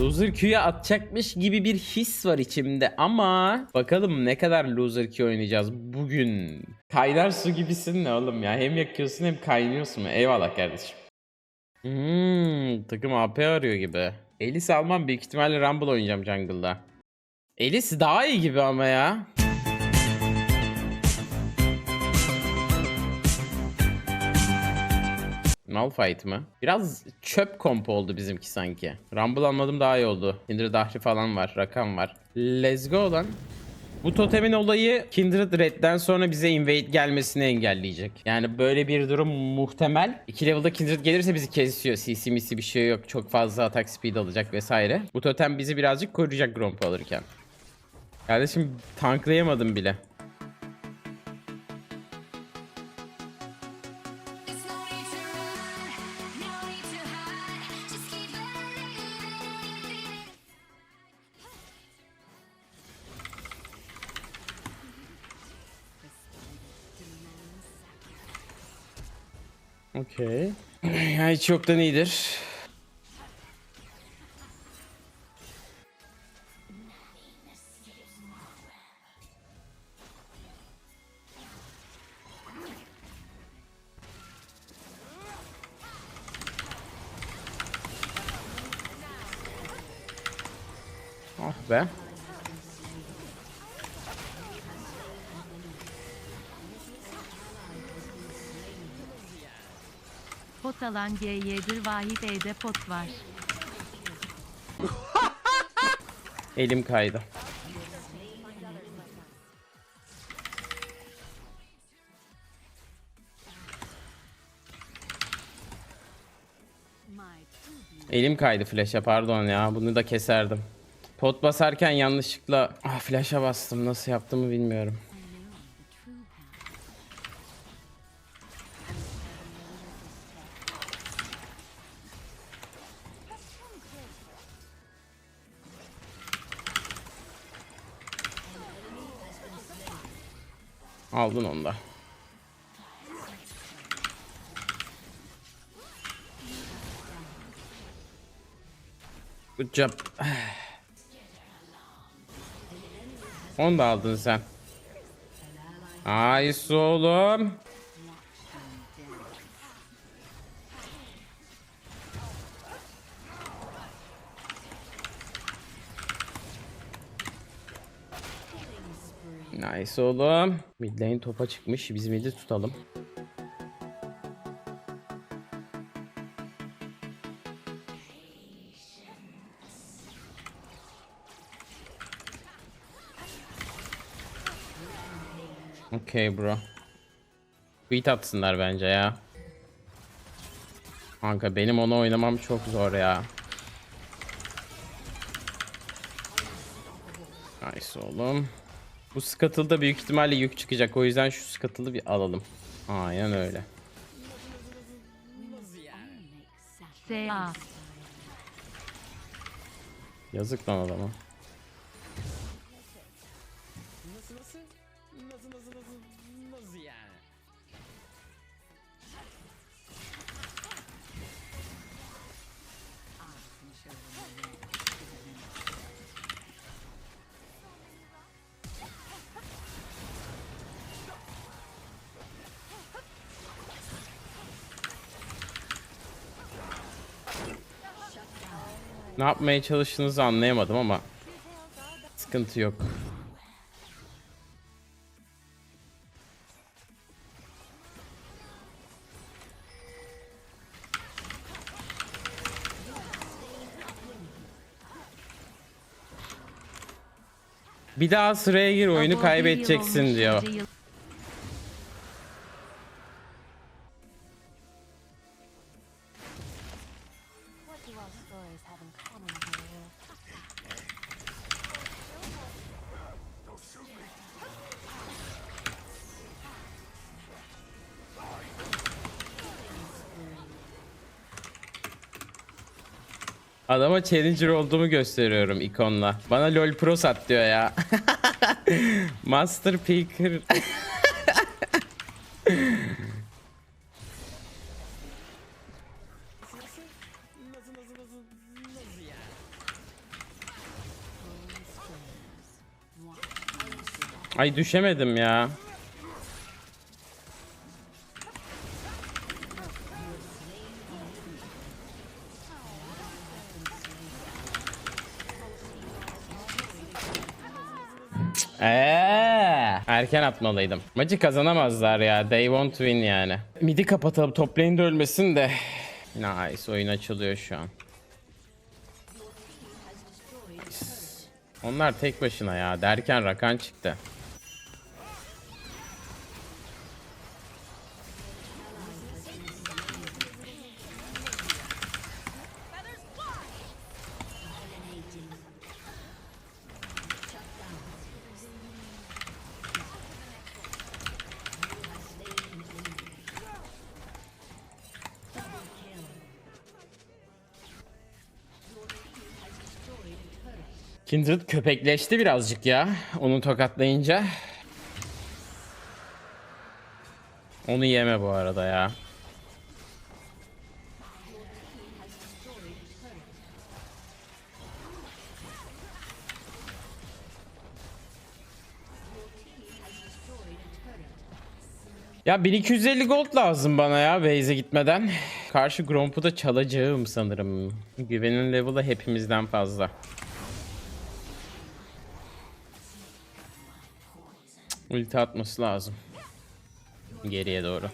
Loser Q'ya atacakmış gibi bir his var içimde ama bakalım ne kadar Loser Q oynayacağız bugün. Kaynar su gibisin ne oğlum ya hem yakıyorsun hem kaynıyorsun? Eyvallah kardeşim. Hmm, takım AP arıyor gibi. Elis almam büyük ihtimalle Rumble oynayacağım jungle'da. Elis daha iyi gibi ama ya. Malphite mı? Biraz çöp komp oldu bizimki sanki. Rumble almadım daha iyi oldu. Kindred Dahri falan var, Rakan var. Let's go lan. Bu totemin olayı Kindred Red'den sonra bize invade gelmesini engelleyecek. Yani böyle bir durum muhtemel. 2 level'da Kindred gelirse bizi kesiyor. CC misi bir şey yok. Çok fazla atak speed alacak vesaire. Bu totem bizi birazcık koruyacak Gromp alırken. Kardeşim tanklayamadım bile. Okey. ya hiç yoktan iyidir. Pot alan G1 Vahit E'de pot var. Elim kaydı. Elim kaydı flash'a pardon ya bunu da keserdim. Pot basarken yanlışlıkla ah flash'a bastım nasıl yaptığımı bilmiyorum. Aldın onu da. Good job. Onu da aldın sen. Nice oğlum. Nice oğlum. Mid topa çıkmış. Biz mid'i tutalım. Okay bro. Tweet atsınlar bence ya. Kanka benim onu oynamam çok zor ya. Nice oğlum. Bu Scuttle'da büyük ihtimalle yük çıkacak. O yüzden şu Scuttle'ı bir alalım. Aynen öyle. Yazık lan adama. Ne yapmaya çalıştığınızı anlayamadım ama sıkıntı yok. Bir daha sıraya gir oyunu kaybedeceksin diyor. Adama challenger olduğumu gösteriyorum ikonla. Bana lol pro sat diyor ya. Master picker. Ay düşemedim ya. Erken atmalıydım. Maçı kazanamazlar ya. They won't win yani. Midi kapatalım top lane'de ölmesin de. Nice oyun açılıyor şu an. Onlar tek başına ya derken Rakan çıktı. Kindred köpekleşti birazcık ya. Onu tokatlayınca. Onu yeme bu arada ya. Ya 1250 gold lazım bana ya base'e gitmeden. Karşı Gromp'u da çalacağım sanırım. Güvenin level'ı hepimizden fazla. Ulti atması lazım. Geriye doğru.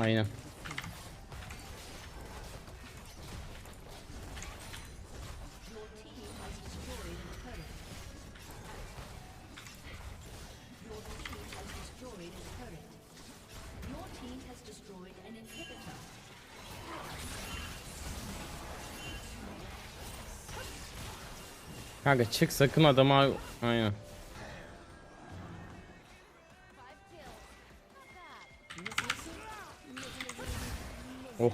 Aynen. Kanka çık sakın adama aynen. Oh.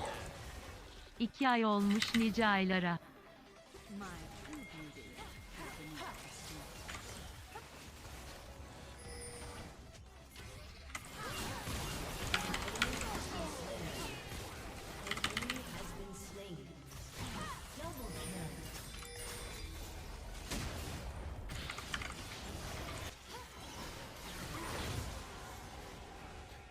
İki ay olmuş nice aylara.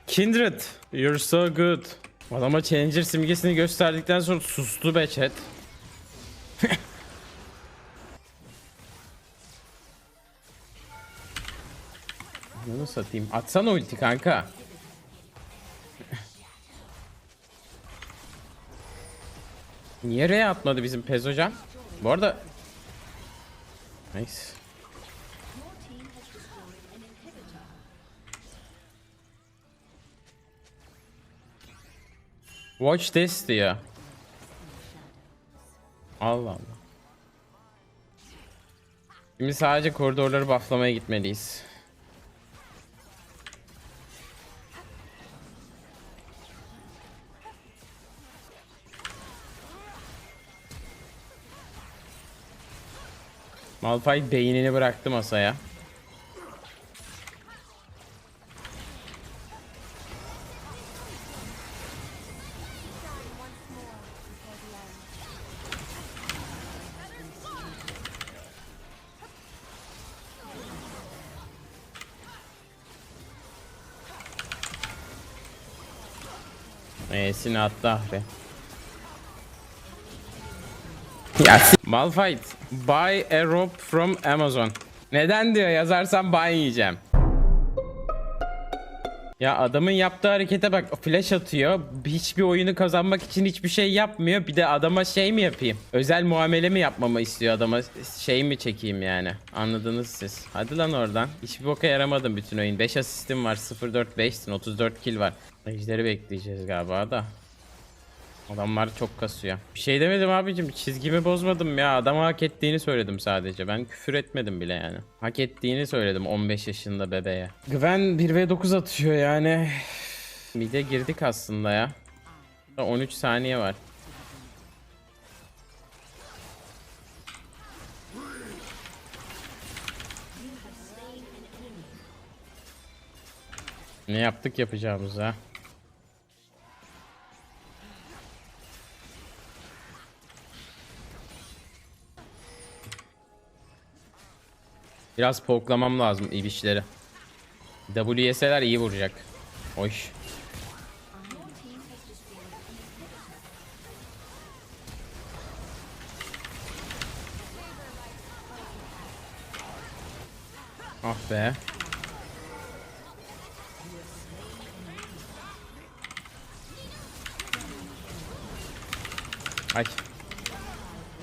Kindred, you're so good. Adama Challenger simgesini gösterdikten sonra sustu be chat. Bunu satayım. Atsana ulti kanka. Niye R'ye atmadı bizim Pez hocam? Bu arada... Nice. Watch this diyor. Allah Allah. Şimdi sadece koridorları bufflamaya gitmeliyiz. Malphite beynini bıraktı masaya. E'sini attı Ahri. Ya Malphite, buy a rope from Amazon. Neden diyor yazarsam ban yiyeceğim. Ya adamın yaptığı harekete bak flash atıyor. Hiçbir oyunu kazanmak için hiçbir şey yapmıyor. Bir de adama şey mi yapayım? Özel muamele mi yapmamı istiyor adama? Şey mi çekeyim yani? Anladınız siz. Hadi lan oradan. Hiçbir boka yaramadım bütün oyun. 5 asistim var. 0-4-5'sin. 34 kill var. Ejderi bekleyeceğiz galiba da. Adamlar çok kasıyor. Bir şey demedim abicim. Çizgimi bozmadım ya. Adama hak ettiğini söyledim sadece. Ben küfür etmedim bile yani. Hak ettiğini söyledim 15 yaşında bebeğe. Gwen 1v9 atıyor yani. Mide girdik aslında ya. 13 saniye var. Ne yaptık yapacağımız ha? Biraz poklamam lazım ibişleri. W yeseler iyi vuracak. Oy. Ah be. Ay.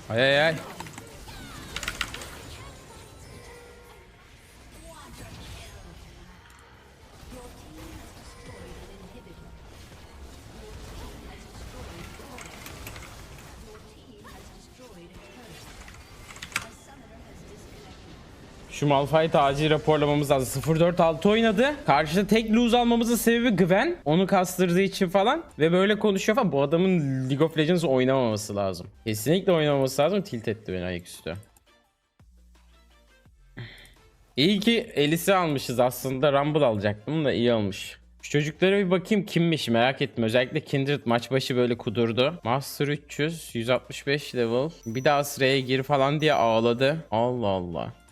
Ay ay ay. Şu Malphite acil raporlamamız lazım. 0-4-6 oynadı. Karşıda tek lose almamızın sebebi Gwen. Onu kastırdığı için falan. Ve böyle konuşuyor falan. Bu adamın League of Legends oynamaması lazım. Kesinlikle oynamaması lazım. Tilt etti beni ayaküstü. İyi ki Elis'i almışız aslında. Rumble alacaktım da iyi olmuş. Şu çocuklara bir bakayım kimmiş merak ettim. Özellikle Kindred maç başı böyle kudurdu. Master 300, 165 level. Bir daha sıraya gir falan diye ağladı. Allah Allah.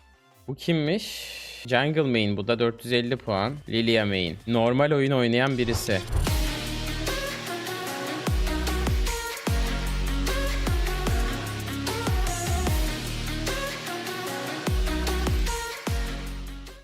Bu kimmiş? Jungle main bu da 450 puan. Lilia main. Normal oyun oynayan birisi.